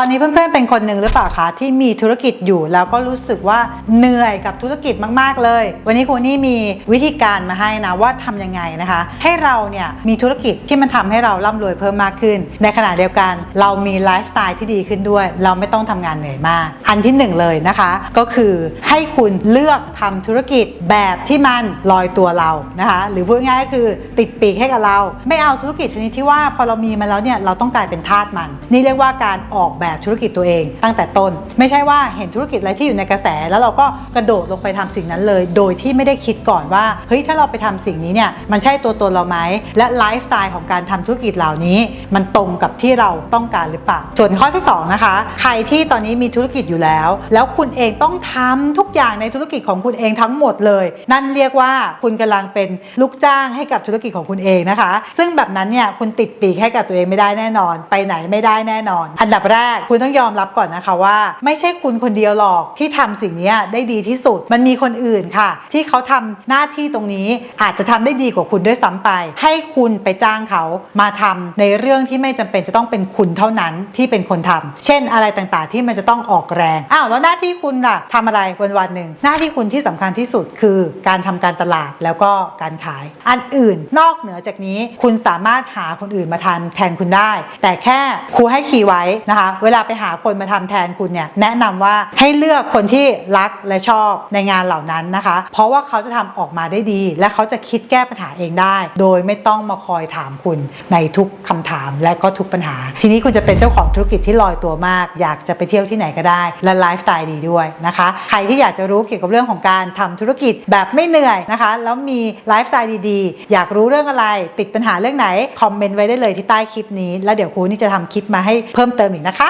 อนนี้เพื่อนๆเป็นคนหนึ่งหรือเปล่าคะที่มีธุรกิจอยู่แล้วก็รู้สึกว่าเหนื่อยกับธุรกิจมากๆเลย วันนี้ครูนี่มีวิธีการมาให้นะว่าทำยังไงนะคะ ให้เราเนี่ยมีธุรกิจที่มันทำให้เราร่ำรวยเพิ่มมากขึ้น ในขณะเดียวกันเรามีไลฟ์สไตล์ที่ดีขึ้นด้วย เราไม่ต้องทำงานเหนื่อยมาก อันที่หนึ่งเลยนะคะ ก็คือให้คุณเลือกทำธุรกิจแบบที่มันลอยตัวเรานะคะ หรือพูดง่ายๆก็คือติดปีกให้กับเรา ไม่เอาธุรกิจชนิดที่ว่าพอเรามีมาแล้วเนี่ยเราต้องกลายเป็นทาสมัน นี่เรียกว่าการออกแบบธุรกิจตัวเองตั้งแต่ต้น ไม่ใช่ว่าเห็นธุรกิจอะไรที่อยู่ในกระแส แล้วเราก็กระโดดลงไปทำสิ่งนั้นเลย โดยที่ไม่ได้คิดก่อนว่าเฮ้ยถ้าเราไปทำสิ่งนี้เนี่ยมันใช่ตัวตนเราไหมและไลฟ์สไตล์ของการทำธุรกิจเหล่านี้ มันตรงกับที่เราต้องการหรือเปล่า ส่วนข้อที่สองนะคะใครที่ตอนนี้มีธุรกิจอยู่แล้ว แล้วคุณเองต้องทำทุกอย่างในธุรกิจของคุณเองทั้งหมดเลย นั่นเรียกว่าคุณกำลังเป็นลูกจ้างให้กับธุรกิจของคุณเองนะคะ ซึ่งแบบนั้นเนี่ยคุณติดปีกให้กับตัวเองไม่ได้แน่นอน ไปไหนไม่ได้แน่นอน อันดับแรกคุณต้องยอมรับก่อนนะคะว่า ไม่ใช่คุณคนเดียวหรอกที่ทำสิ่งนี้ได้ดีที่สุด มันมีคนอื่นค่ะ ที่เขาทำหน้าที่ตรงนี้อาจจะทำได้ดีกว่าคุณด้วยซ้ำไป ให้คุณไปจ้างเขามาทำในเรื่องที่ไม่จำเป็นจะต้องเป็นคุณเท่านั้นที่เป็นคนทำเช่นอะไรต่างๆ ที่มันจะต้องออกแรงอ้าวแล้วหน้าที่คุณล่ะทำอะไรวันวันๆหนึ่งหน้าที่คุณที่สำคัญที่สุดคือการทำการตลาดแล้วก็การขาย อันอื่นนอกเหนือจากนี้คุณสามารถหาคนอื่นมาทำแทนคุณได้ แต่แค่ครูให้คีย์ไว้นะคะเวลาไปหาคนมาทำแทนคุณเนี่ยแนะนำว่าให้เลือกคนที่รักและชอบในงานเหล่านั้นนะคะ เพราะว่าเขาจะทำออกมาได้ดี และเขาจะคิดแก้ปัญหาเองได้ โดยไม่ต้องมาคอยถามคุณในทุกคำถามและก็ทุกปัญหา ทีนี้คุณจะเป็นเจ้าของธุรกิจที่ลอยตัวมาก อยากจะไปเที่ยวที่ไหนก็ได้ และไลฟ์สไตล์ดีด้วยนะคะ ใครที่อยากจะรู้เกี่ยวกับเรื่องของการทำธุรกิจแบบไม่เหนื่อยนะคะ แล้วมีไลฟ์สไตล์ดีๆ อยากรู้เรื่องอะไร ติดปัญหาเรื่องไหน คอมเมนต์ไว้ได้เลยที่ใต้คลิปนี้ แล้วเดี๋ยวครูนี่จะทำคลิปมาให้เพิ่มเติมอีกนะคะ